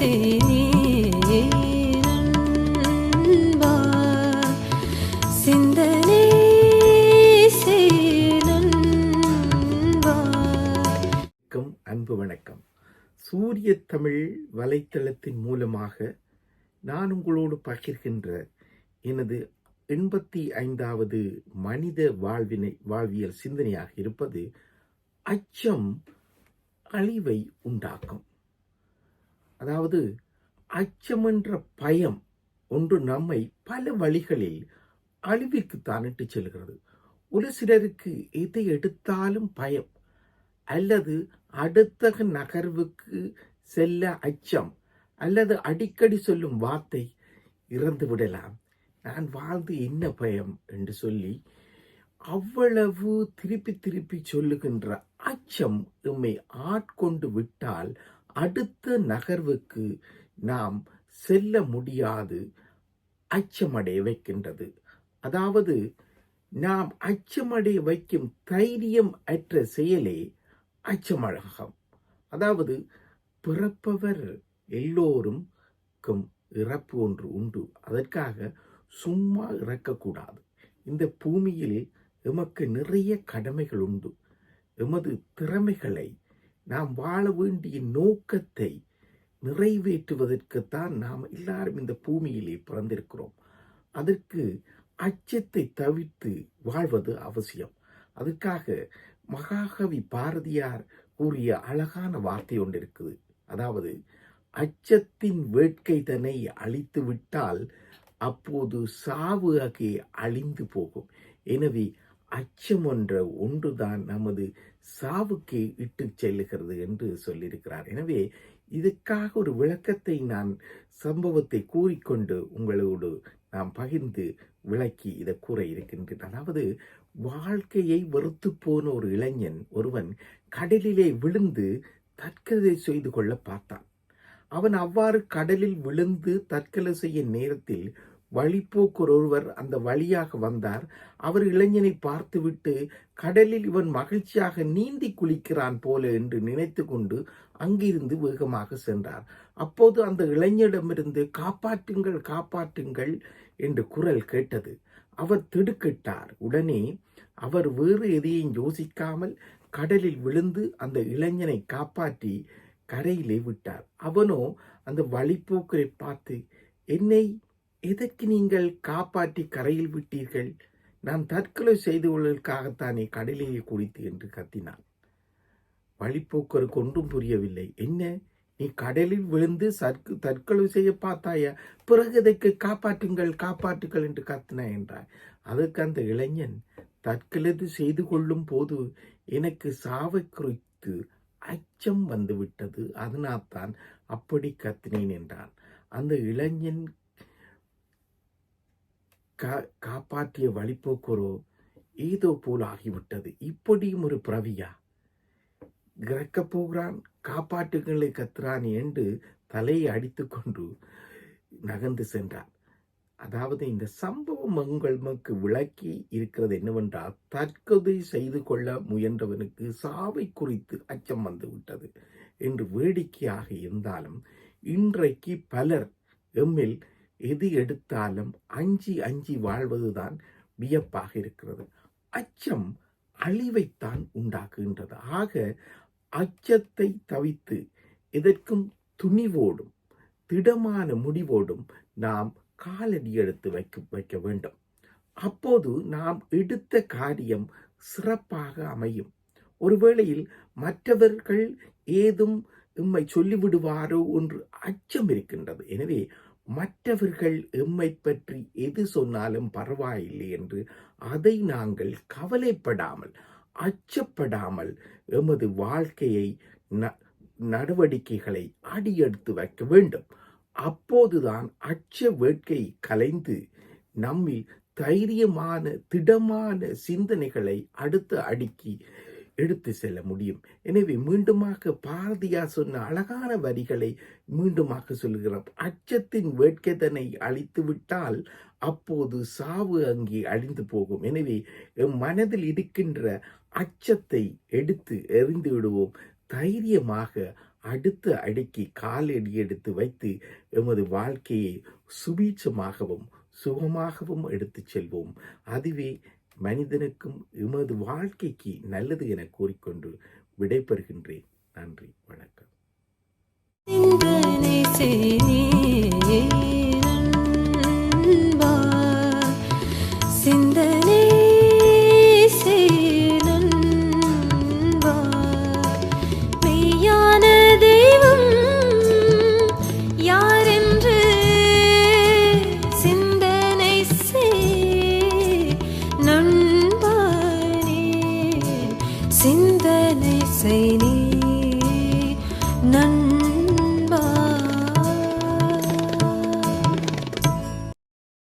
அன்பு வணக்கம். சூரிய தமிழ் வலைத்தளத்தின் மூலமாக நான் உங்களோடு பகிர்கின்ற எனது எண்பத்தி ஐந்தாவது மனித வாழ்வினை வாழ்வியல் சிந்தனையாக இருப்பது அச்சம் அழிவை உண்டாக்கும். அதாவது அச்சம் என்ற பயம் ஒன்று நம்மை பல வழிகளில் அழிவிற்கு தானிட்டு செல்கிறது. ஒரு சிலருக்கு எதை எடுத்தாலும் பயம் அல்லது அடுத்த நகர்வுக்கு செல்ல அச்சம் அல்லது அடிக்கடி சொல்லும் வார்த்தை இறந்து விடலாம். நான் வாழ்ந்து என்ன பயம் என்று சொல்லி அவ்வளவு திருப்பி திருப்பி சொல்லுகின்ற அச்சம் எம்மை ஆட்கொண்டு விட்டால் அடுத்த நகர்வுக்கு நாம் செல்ல முடியாது அச்சமடைய வைக்கின்றது. அதாவது நாம் அச்சமடைய வைக்கும் தைரியம் அற்ற செயலே அச்சமழகம். அதாவது பிறப்பவர் எல்லோருக்கும் இறப்பு ஒன்று உண்டு. அதற்காக சும்மா இறக்கக்கூடாது. இந்த பூமியில் எமக்கு நிறைய கடமைகள் உண்டு. எமது திறமைகளை நாம் வாழ வேண்டிய நோக்கத்தை நிறைவேற்றுவதற்குத்தான் நாம் எல்லாரும் இந்த பூமியிலே பிறந்திருக்கிறோம். அதற்கு அச்சத்தை தவிர்த்து வாழ்வது அவசியம். அதற்காக மகாகவி பாரதியார் கூறிய அழகான வார்த்தை ஒன்று இருக்குது. அதாவது அச்சத்தின் வேட்கை தன்னை அழித்து விட்டால் அப்போது சாவு அகே அழிந்து போகும். எனவே அச்சம் என்ற ஒன்றுதான் நமது சாவுக்கு இட்டு செல்லுகிறது என்று சொல்லியிருக்கிறார். எனவே இதுக்காக ஒரு விளக்கத்தை நான் சம்பவத்தை கூறிக்கொண்டு உங்களோடு நாம் பகிர்ந்து விளக்கி இதை கூற இருக்கின்றேன். அதாவது வாழ்க்கையை வெறுத்து போன ஒரு இளைஞன் ஒருவன் கடலிலே விழுந்து தற்கொலை செய்து கொள்ள பார்த்தான். அவன் அவ்வாறு கடலில் விழுந்து தற்கொலை செய்ய நேரத்தில் வழிப்போக்கர் ஒருவர் அந்த வழியாக வந்தார். அவர் இளைஞனை பார்த்துவிட்டு கடலில் இவன் மகிழ்ச்சியாக நீந்தி குளிக்கிறான் போல என்று நினைத்து கொண்டு அங்கிருந்து வேகமாக சென்றார். அப்போது அந்த இளைஞரிடமிருந்து காப்பாற்றுங்கள் காப்பாற்றுங்கள் என்று குரல் கேட்டது. அவர் திடுக்கிட்டார். உடனே அவர் வேறு எதையும் யோசிக்காமல் கடலில் விழுந்து அந்த இளைஞனை காப்பாற்றி கரையிலே விட்டார். அவனோ அந்த வழிப்போக்கரை பார்த்து என்னை எதற்கு நீங்கள் காப்பாற்றி கரையில் விட்டீர்கள்? நான் தற்கொலை செய்து கொள்வதற்காகத்தானே கடலிலே குடித்து என்று கத்தினான். வழிப்போக்கருக்கு ஒன்றும் புரியவில்லை. என்ன? நீ கடலில் விழுந்து சற்கு தற்கொலை செய்ய பார்த்தாயா? பிறகு இதற்கு காப்பாற்றுங்கள் காப்பாற்றுங்கள் என்று கத்தினா என்றார் அதற்கு அந்த இளைஞன் தற்கொலை செய்து கொள்ளும் போது எனக்கு சாவை குறித்து அச்சம் வந்துவிட்டது. அதனால்தான் அப்படி கத்தினேன் என்றான். அந்த இளைஞன் கா காப்பாற்றிய வழிபோக்கரோ ஏதோ போல் ஆகிவிட்டது. இப்படியும் ஒரு பிரவியா இறக்கப் போகிறான் காப்பாற்றுகளை கத்துறான் என்று தலையை அடித்துக்கொண்டு நகர்ந்து சென்றான். அதாவது இந்த சம்பவம் உங்களுக்கு விளக்கி இருக்கிறது என்னவென்றால் தற்கொலை செய்து கொள்ள முயன்றவனுக்கு சாவை குறித்து அச்சம் வந்துவிட்டது என்று வேடிக்கையாக இருந்தாலும் இன்றைக்கு பலர் எம்மில் எது எடுத்தாலும் அஞ்சி அஞ்சி வாழ்வதுதான் வியப்பாக இருக்கிறது. அச்சம் அழிவைத்தான் உண்டாக்குகின்றது. ஆக அச்சத்தை தவித்து எதற்கும் துணிவோடும் திடமான முடிவோடும் நாம் காலடி எடுத்து வைக்க வைக்க வேண்டும். அப்போது நாம் எடுத்த காரியம் சிறப்பாக அமையும். ஒருவேளையில் மற்றவர்கள் ஏதும் உம்மை சொல்லிவிடுவாரோ என்று அச்சம் இருக்கின்றது. எனவே மற்றவர்கள் எம்மை பற்றி எது சொன்னாலும் பரவாயில்லை என்று அதை நாங்கள் கவலைப்படாமல் அச்சப்படாமல் எமது வாழ்க்கையை ந- நடவடிக்கைகளை அடியெடுத்து வைக்க வேண்டும். அப்போதுதான் அச்ச வேட்கை கலைந்து நம்மில் தைரியமான திடமான சிந்தனைகளை அடுத்த அடுக்கி எடுத்து செல்ல முடியும். எனவே மீண்டுமாக பாரதியார் சொன்ன அழகான வரிகளை மீண்டுமாக சொல்கிறோம் அச்சத்தின் வேட்கைதனை அழித்து விட்டால் அப்போது சாவு அங்கே அழிந்து போகும். எனவே எம் மனதில் இருக்கின்ற அச்சத்தை எடுத்து எறிந்து விடுவோம். தைரியமாக அடுத்த அடிக்கு காலடி எடுத்து வைத்து எமது வாழ்க்கையை சுபீட்சமாகவும் சுகமாகவும் எடுத்துச் செல்வோம். அதுவே மனிதனுக்கும் எமது வாழ்க்கைக்கு நல்லது என கூறிக்கொண்டு விடைபெறுகின்றேன். நன்றி வணக்கம். சிந்தனை செய் நீ